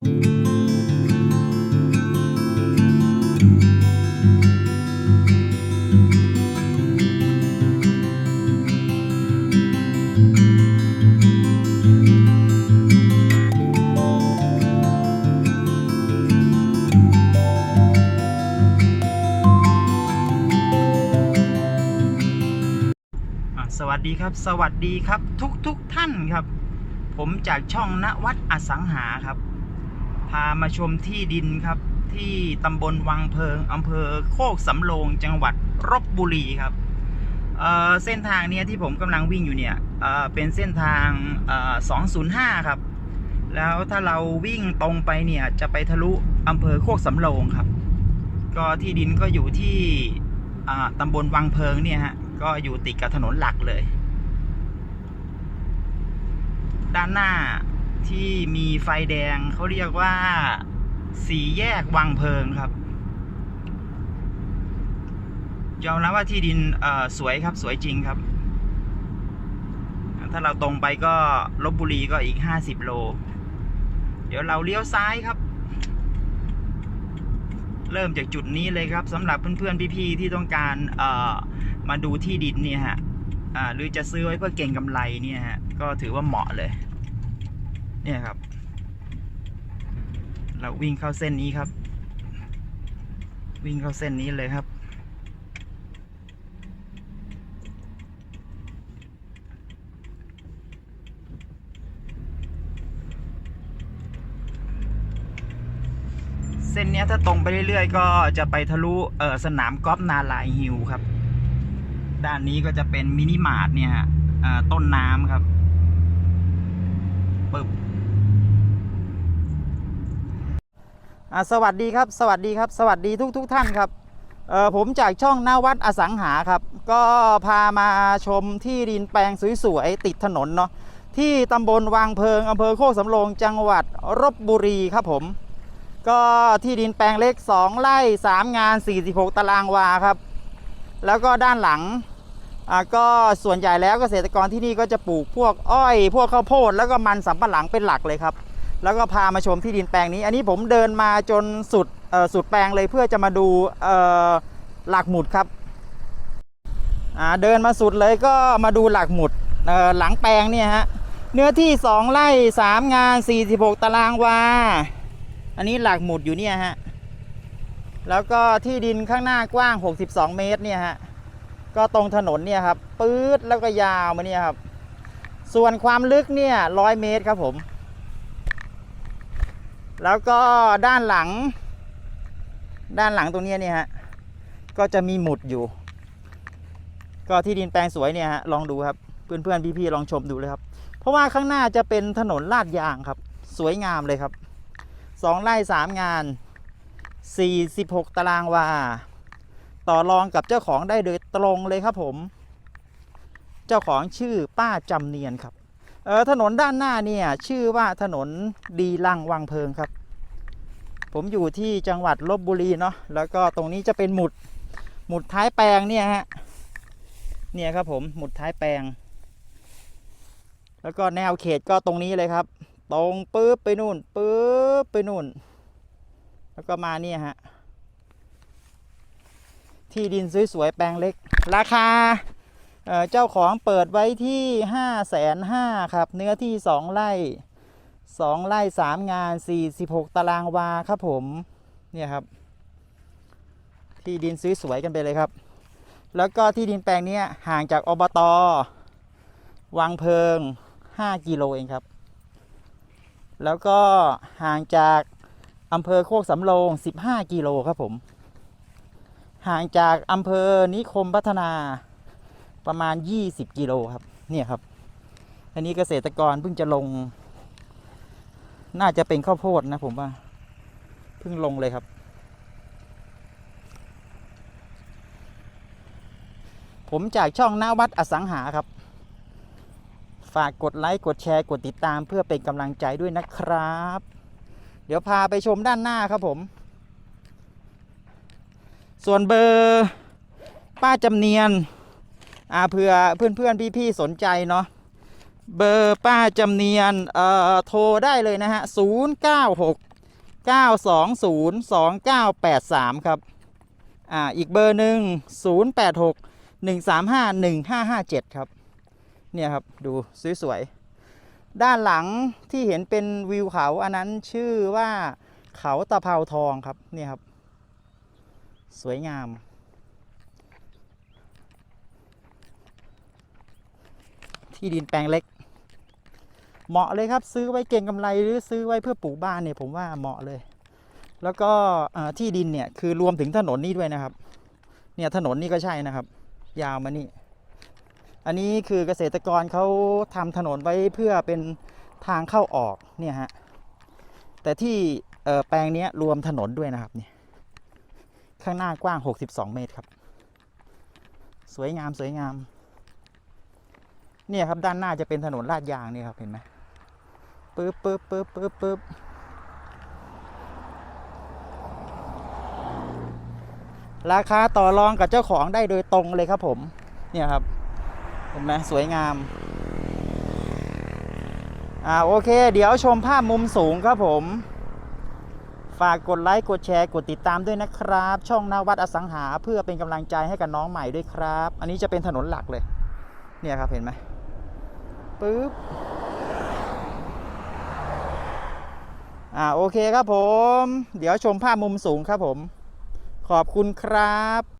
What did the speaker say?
สวัสดีครับ สวัสดีครับทุกทุกท่านครับ ผมจากช่องณวัดอสังหาครับ พามาชมที่ดินครับ ที่ตำบลวังเพลิงอำเภอโคกสำโรงจังหวัดรบบุรีครับเเส้นทางเนี้ยที่ผมกำลังวิ่งอยู่เนี่ยเเป็นเส้นทาง 205 ครับ แล้วถ้าเราวิ่งตรงไปเนี่ยจะไปทะลุอำเภอโคกสำโรงครับ ก็ที่ดินก็อยู่ที่ตำบลวังเพลิงเนี่ยฮะก็อยู่ติดกับถนนหลักเลย ด้านหน้า ที่มีไฟแดงเขาเรียกว่า สีแยกวังเพลิงครับยอมรับว่าที่ดินสวยครับสวยจริงครับ ถ้าเราตรงไปก็ลบบุรีก็อีกห้าสิบโล เดี๋ยวเราเลี้ยวซ้ายครับ เริ่มจากจุดนี้เลยครับสำหรับเพื่อนๆพี่ๆที่ต้องการมาดูที่ดินเนี่ยฮะหรือจะซื้อไว้เพื่อเก็งกำไรเนี่ยฮะก็ถือว่าเหมาะเลย เนี่ยครับ เราวิ่งเข้าเส้นนี้ครับ วิ่งเข้าเส้นนี้เลยครับ เส้นนี้ถ้าตรงไปเรื่อยๆ ก็จะไปทะลุเออสนามกอล์ฟนาลายฮิลครับ ด้านนี้ก็จะเป็นมินิมาร์ทเนี่ยฮะต้นน้ำครับปึ๊บอ่า สวัสดีครับ สวัสดีครับ สวัสดีทุกทุกท่านครับผมจากช่องหน้าวัดอสังหาครับ ก็พามาชมที่ดินแปลงสวยๆติดถนนเนาะที่ตำบลวางเพลิงอำเภอโคกสำโรงจังหวัดรบบุรีครับผม ก็ที่ดินแปลงเล็ก 2 ไร่ 3 งาน 46 ตารางวาครับ แล้วก็ด้านหลังก็ส่วนใหญ่แล้วเกษตรกรที่นี่ก็จะปลูกพวกอ้อย พวกข้าวโพดแล้วก็มันสำปะหลังเป็นหลักเลยครับ แล้วก็พามาชมที่ดินแปลงนี้ อันนี้ผมเดินมาจนสุดสุดแปลงเลยเพื่อจะมาดูหลักหมุดครับเดินมาสุดเลยก็มาดูหลักหมุดหลังแปลงเนี่ยฮะเนื้อที่ 2ไร่3งาน 46 ตารางวา อันนี้หลักหมุดอยู่เนี่ยฮะแล้วก็ที่ดินข้างหน้ากว้าง 62 เมตรเนี่ยฮะก็ตรงถนนเนี่ยครับปื๊ดแล้วก็ยาวมาเนี่ยครับส่วนความลึกเนี่ย100เมตรครับผม แล้วก็ด้านหลัง ด้านหลังตรงนี้เนี่ยฮะก็จะมีหมุดอยู่ ก็ที่ดินแปลงสวยเนี่ยฮะลองดูครับเพื่อนๆพี่ๆลองชมดูเลยครับ เพราะว่าข้างหน้าจะเป็นถนนลาดยางครับ สวยงามเลยครับสองไร่สามงาน 46 ตารางวา ต่อรองกับเจ้าของได้โดยตรงเลยครับผม เจ้าของชื่อป้าจำเนียนครับ ถนนด้านหน้าเนี่ยชื่อว่าถนนดีลังวังเพลิงครับ ผมอยู่ที่จังหวัดลบบุรีเนาะแล้วก็ตรงนี้จะเป็นหมุดหมุดท้ายแปลงเนี่ยฮะเนี่ยครับผมหมุดท้ายแปลง แล้วก็แนวเขตก็ตรงนี้เลยครับ ตรงปุ๊บไปนู่นปุ๊บไปนู่น แล้วก็มาเนี่ยฮะที่ดินสวยๆแปลงเล็ก ราคา เจ้าของเปิดไว้ที่ห้าแสนห้าครับ เนื้อที่สองไร่สองไร่สามงานสี่สิบหกตารางวาครับผม เนี่ยครับ ที่ดินซื้อสวยกันไปเลยครับ แล้วก็ที่ดินแปลงนี้ห่างจากอบตวังเพิง5กิโลเองครับ แล้วก็ห่างจากอำเภอโคกสำโรง15กิโลครับผม ห่างจากอำเภอนิคมพัฒนา ประมาณ 20 กิโลครับ เนี่ยครับ อันนี้เกษตรกรเพิ่งจะลง น่าจะเป็นข้าวโพดนะผมว่า เพิ่งลงเลยครับ ผมจากช่องหน้าวัดอสังหาครับ ฝากกดไลค์กดแชร์กดติดตามเพื่อเป็นกำลังใจด้วยนะครับ เดี๋ยวพาไปชมด้านหน้าครับผม ส่วนเบอร์ป้าจำเนียน อ่าเผื่อเพื่อนเพื่อนๆพี่ๆสนใจเนาะเบอร์ป้าจำเนียนเอ่อโทรได้เลยนะฮะ0 9 6 920 2983ครับอ่าอีกเบอร์หนึ่ง086 135 1557ครับเนี่ยครับดูสวยๆด้านหลังที่เห็นเป็นวิวเขาอันนั้นชื่อว่าเขาตะเภาทองครับเนี่ยครับ สวยงาม ที่ดินแปลงเล็ก เหมาะเลยครับซื้อไว้เก่งกำไรหรือซื้อไว้เพื่อปลูกบ้านเนี่ยผมว่าเหมาะเลย แล้วก็ที่ดินเนี่ยคือรวมถึงถนนนี่ด้วยนะครับ เนี่ยถนนนี่ก็ใช่นะครับ ยาวมานี่ อันนี้คือเกษตรกรเขาทำถนนไว้เพื่อเป็นทางเข้าออกเนี่ยฮะแต่ที่แปลงนี้รวมถนนด้วยนะครับเนี่ยข้างหน้ากว้าง 62 เมตรครับ สวยงามสวยงาม เนี่ยครับด้านหน้าจะเป็นถนนลาดยางเนี่ยครับเห็นไหมปึ๊บปึ๊บปึ๊บปึ๊บปึ๊บราคาต่อรองกับเจ้าของได้โดยตรงเลยครับผม เนี่ยครับ เห็นไหมสวยงาม อ่าโอเค เดี๋ยวชมภาพมุมสูงครับผม ฝากกดไลค์ กดแชร์ กดติดตามด้วยนะครับ ช่องนาวัดอสังหาเพื่อเป็นกำลังใจให้กับน้องใหม่ด้วยครับ อันนี้จะเป็นถนนหลักเลย เนี่ยครับเห็นไหม ปึ๊บอ่าโอเคครับผม เดี๋ยวชมภาพมุมสูงครับผม ขอบคุณครับ